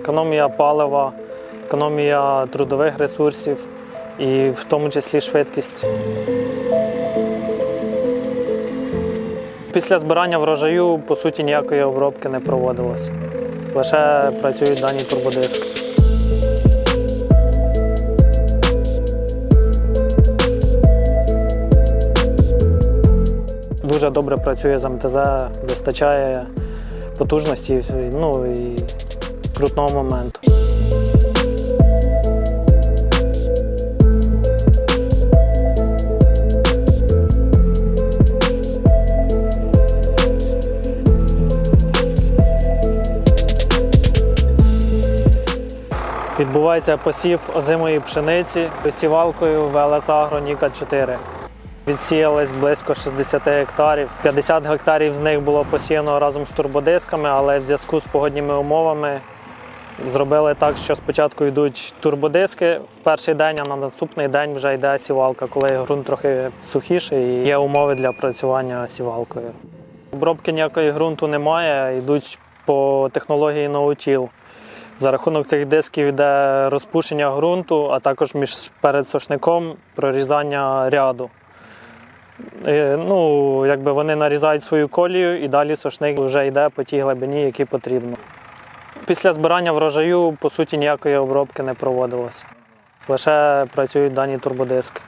економія палива, економія трудових ресурсів і в тому числі швидкість. Після збирання врожаю, по суті, ніякої обробки не проводилось. Лише працюють дані турбодиски. Дуже добре працює з МТЗ, вистачає потужності ну, і крутного моменту. Відбувається посів озимої пшениці посівалкою ВЛС Агро Ніка 4. Відсіялись близько 60 гектарів. 50 гектарів з них було посіяно разом з турбодисками, але в зв'язку з погодніми умовами зробили так, що спочатку йдуть турбодиски в перший день, а на наступний день вже йде сівалка, коли ґрунт трохи сухіший і є умови для працювання сівалкою. Обробки ніякої ґрунту немає, йдуть по технології ноутіл. За рахунок цих дисків йде розпушення ґрунту, а також між перед сошником прорізання ряду. Е, Ну, якби вони нарізають свою колію і далі сошник вже йде по тій глибині, якій потрібно. Після збирання врожаю, по суті, ніякої обробки не проводилось. Лише працюють дані турбодиски.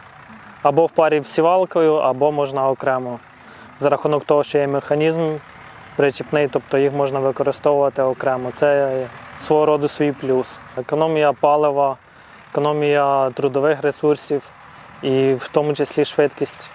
Або в парі з сівалкою, або можна окремо. За рахунок того, що є механізм причіпний, тобто їх можна використовувати окремо. Це свого роду свій плюс. Економія палива, економія трудових ресурсів і в тому числі швидкість.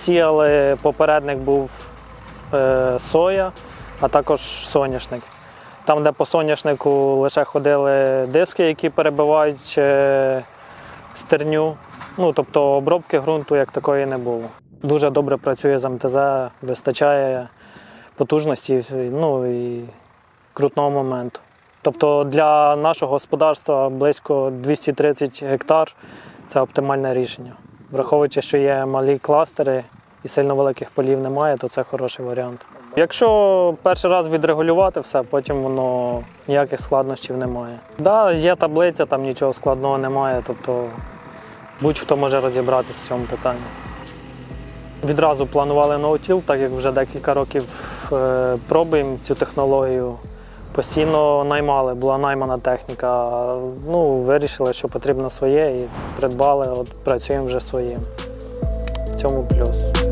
Сіяли попередник був е, соя, а також соняшник. Там, де по соняшнику лише ходили диски, які перебивають е, стерню. Ну, тобто обробки ґрунту як такої не було. Дуже добре працює з МТЗ, вистачає потужності ну, і крутного моменту. Тобто для нашого господарства близько 230 гектар це оптимальне рішення. Враховуючи, що є малі кластери і сильно великих полів немає, то це хороший варіант. Якщо перший раз відрегулювати все, потім воно ніяких складнощів немає. Так, да, є таблиця, там нічого складного немає, тобто будь-хто може розібратися в цьому питанні. Відразу планували ноутіл, так як вже декілька років е, пробуємо цю технологію. Постійно наймали, була наймана техніка. Ну, вирішили, що потрібно своє і придбали, от працюємо вже своїм. В цьому плюс.